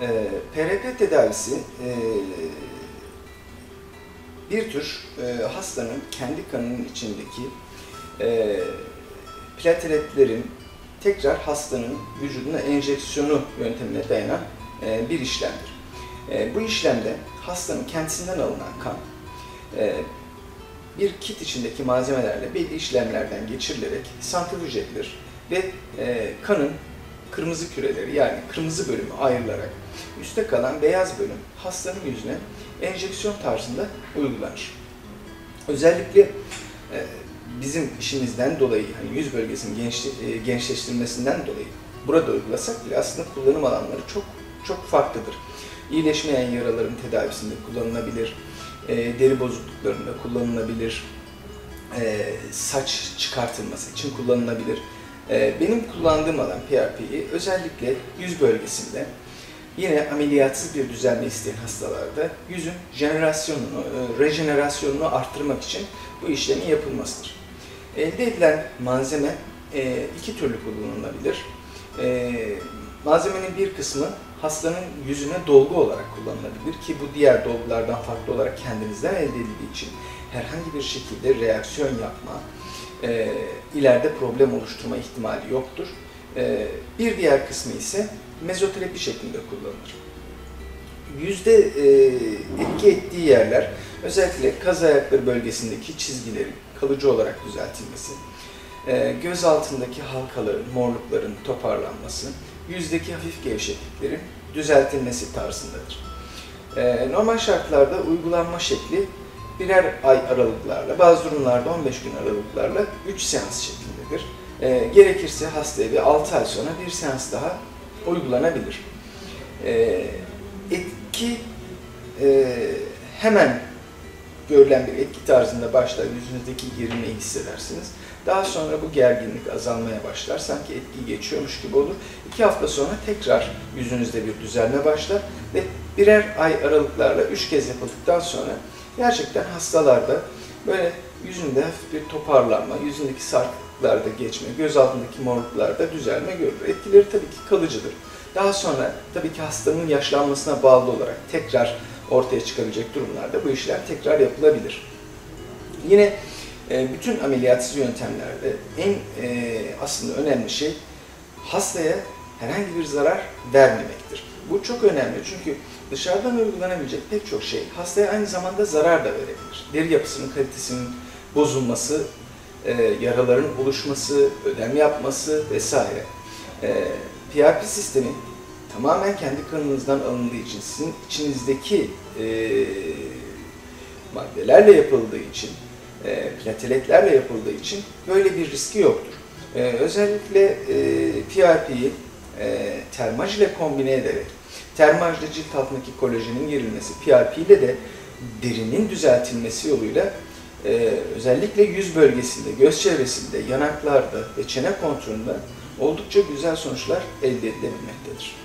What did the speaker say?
E, PRP tedavisi e, bir tür e, hastanın kendi kanının içindeki e, plateletlerin tekrar hastanın vücuduna enjeksiyonu yöntemine dayanan e, bir işlemdir. E, bu işlemde hastanın kendisinden alınan kan e, bir kit içindeki malzemelerle belli işlemlerden geçirilerek santrifüj edilir ve e, kanın kırmızı küreleri yani kırmızı bölümü ayrılarak üstte kalan beyaz bölüm hastanın yüzüne enjeksiyon tarzında uygulanır. Özellikle e, bizim işimizden dolayı hani yüz bölgesinin gençli, e, gençleştirmesinden dolayı burada uygulasak bile aslında kullanım alanları çok çok farklıdır. İyileşmeyen yaraların tedavisinde kullanılabilir, e, deri bozukluklarında kullanılabilir, e, saç çıkartılması için kullanılabilir. E, benim kullandığım alan PRP'yi özellikle yüz bölgesinde yine ameliyatsız bir düzelme isteyen hastalarda yüzün jenerasyonunu, e, rejenerasyonunu arttırmak için bu işlemin yapılmasıdır. Elde edilen malzeme e, iki türlü kullanılabilir. Malzemenin bir kısmı hastanın yüzüne dolgu olarak kullanılabilir ki bu diğer dolgulardan farklı olarak kendinizden elde edildiği için herhangi bir şekilde reaksiyon yapma, e, ileride problem oluşturma ihtimali yoktur. E, bir diğer kısmı ise mezoterapi şeklinde kullanılır. Yüzde e, etki ettiği yerler özellikle kaz ayakları bölgesindeki çizgilerin kalıcı olarak düzeltilmesi, e, göz altındaki halkaların, morlukların toparlanması, yüzdeki hafif gevşekliklerin düzeltilmesi tarzındadır. E, normal şartlarda uygulanma şekli birer ay aralıklarla, bazı durumlarda 15 gün aralıklarla 3 seans şeklindedir. E, gerekirse hastaya bir 6 ay sonra bir seans daha uygulanabilir. E, etki e, hemen görülen bir etki tarzında başlar, yüzünüzdeki gerilmeyi hissedersiniz. Daha sonra bu gerginlik azalmaya başlar, sanki etki geçiyormuş gibi olur. İki hafta sonra tekrar yüzünüzde bir düzelme başlar ve birer ay aralıklarla üç kez yapıldıktan sonra gerçekten hastalarda böyle yüzünde bir toparlanma, yüzündeki sarkıklarda geçme, göz altındaki morluklarda düzelme görülür. Etkileri tabii ki kalıcıdır. Daha sonra tabii ki hastanın yaşlanmasına bağlı olarak tekrar ortaya çıkabilecek durumlarda bu işler tekrar yapılabilir. Yine e, bütün ameliyatsız yöntemlerde en e, aslında önemli şey hastaya herhangi bir zarar vermemektir. Bu çok önemli çünkü dışarıdan uygulanabilecek pek çok şey hastaya aynı zamanda zarar da verebilir. Deri yapısının kalitesinin bozulması, e, yaraların oluşması, ödem yapması vesaire. PRP sistemi tamamen kendi kanınızdan alındığı için, sizin içinizdeki maddelerle yapıldığı için e, plateletlerle yapıldığı için böyle bir riski yoktur. E, özellikle e, PRP'yi e, termaj ile kombine ederek, termajda cilt altındaki kolajenin girilmesi, PRP ile de derinin düzeltilmesi yoluyla e, özellikle yüz bölgesinde, göz çevresinde, yanaklarda ve çene kontrolünde oldukça güzel sonuçlar elde edilebilmektedir.